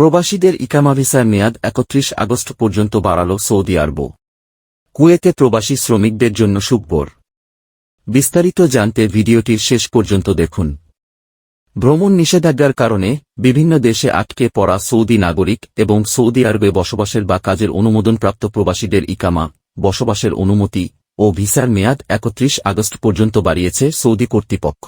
প্রবাসীদের ইকামা ভিসার মেয়াদ একত্রিশ আগস্ট পর্যন্ত বাড়াল সৌদি আরব। কুয়েতে প্রবাসী শ্রমিকদের জন্য সুখবর। বিস্তারিত জানতে ভিডিওটির শেষ পর্যন্ত দেখুন। ভ্রমণ নিষেধাজ্ঞার কারণে বিভিন্ন দেশে আটকে পড়া সৌদি নাগরিক এবং সৌদি আরবে বসবাসের বা কাজের অনুমোদনপ্রাপ্ত প্রবাসীদের ইকামা, বসবাসের অনুমতি ও ভিসার মেয়াদ একত্রিশ আগস্ট পর্যন্ত বাড়িয়েছে সৌদি কর্তৃপক্ষ।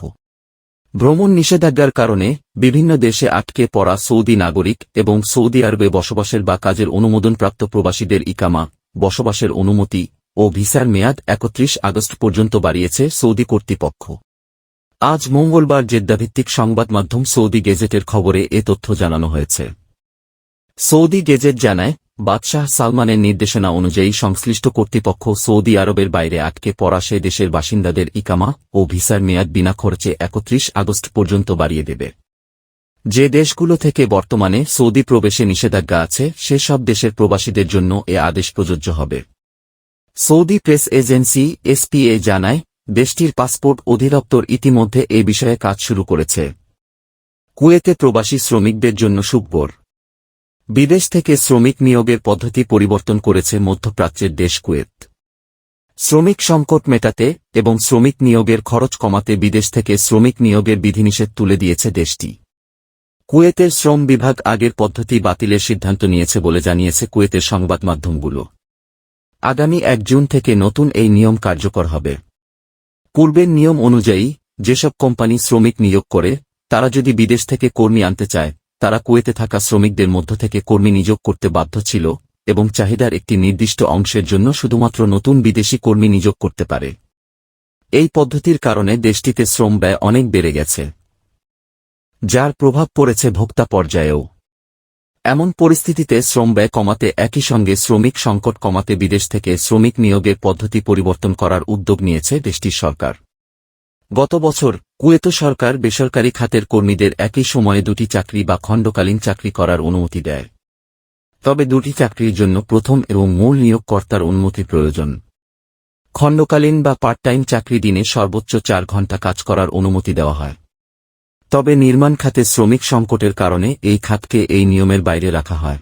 ভ্রমণ নিষেধাজ্ঞার কারণে বিভিন্ন দেশে আটকে পড়া সৌদি নাগরিক এবং সৌদি আরবে বসবাসের বা কাজের অনুমোদনপ্রাপ্ত প্রবাসীদের ইকামা, বসবাসের অনুমতি ও ভিসার মেয়াদ একত্রিশ আগস্ট পর্যন্ত বাড়িয়েছে সৌদি কর্তৃপক্ষ। আজ মঙ্গলবার জেদ্দাভিত্তিক সংবাদ মাধ্যম সৌদি গেজেটের খবরে এ তথ্য জানানো হয়েছে। সৌদি গেজেট জানায় বাদশাহ সালমানের নির্দেশনা অনুযায়ী সংশ্লিষ্ট কর্তৃপক্ষ সৌদি আরবের বাইরে আটকে পড়া সে দেশের বাসিন্দাদের ইকামা ও ভিসার মেয়াদ বিনা খরচে একত্রিশ আগস্ট পর্যন্ত বাড়িয়ে দেবে। যে দেশগুলো থেকে বর্তমানে সৌদি প্রবেশে নিষেধাজ্ঞা আছে, সেসব দেশের প্রবাসীদের জন্য এ আদেশ প্রযোজ্য হবে। সৌদি প্রেস এজেন্সি এসপিএ জানায়, দেশটির পাসপোর্ট অধিদপ্তর ইতিমধ্যে এ বিষয়ে কাজ শুরু করেছে। কুয়েতে প্রবাসী শ্রমিকদের জন্য সুখবর। বিদেশ থেকে শ্রমিক নিয়োগের পদ্ধতি পরিবর্তন করেছে মধ্যপ্রাচ্যের দেশ কুয়েত। শ্রমিক সংকট মেটাতে এবং শ্রমিক নিয়োগের খরচ কমাতে বিদেশ থেকে শ্রমিক নিয়োগের বিধিনিষেধ তুলে দিয়েছে দেশটি। কুয়েতের শ্রম বিভাগ আগের পদ্ধতি বাতিলের সিদ্ধান্ত নিয়েছে বলে জানিয়েছে কুয়েতের সংবাদ মাধ্যমগুলো। আগামী এক জুন থেকে নতুন এই নিয়ম কার্যকর হবে। পূর্বের নিয়ম অনুযায়ী, যেসব কোম্পানি শ্রমিক নিয়োগ করে, তারা যদি বিদেশ থেকে কর্মী আনতে চায় তারা কুয়েতে থাকা শ্রমিকদের মধ্য থেকে কর্মী নিয়োগ করতে বাধ্য ছিল এবং চাহিদার একটি নির্দিষ্ট অংশের জন্য শুধুমাত্র নতুন বিদেশি কর্মী নিয়োগ করতে পারে। এই পদ্ধতির কারণে দেশটিতে শ্রম ব্যয় অনেক বেড়ে গেছে, যার প্রভাব পড়েছে ভোক্তা পর্যায়েও। এমন পরিস্থিতিতে শ্রম ব্যয় কমাতে একই সঙ্গে শ্রমিক সংকট কমাতে বিদেশ থেকে শ্রমিক নিয়োগের পদ্ধতি পরিবর্তন করার উদ্যোগ নিয়েছে দেশটির সরকার। গত বছর কুয়েতো সরকার বেসরকারি খাতের কর্মীদের একই সময়ে দুটি চাকরি বা খণ্ডকালীন চাকরি করার অনুমতি দেয়। তবে দুটি চাকরির জন্য প্রথম এবং মূল নিয়োগকর্তার অনুমতি প্রয়োজন। খণ্ডকালীন বা পার্ট টাইম চাকরি দিনে সর্বোচ্চ চার ঘণ্টা কাজ করার অনুমতি দেওয়া হয়। তবে নির্মাণ খাতে শ্রমিক সংকটের কারণে এই খাতকে এই নিয়মের বাইরে রাখা হয়।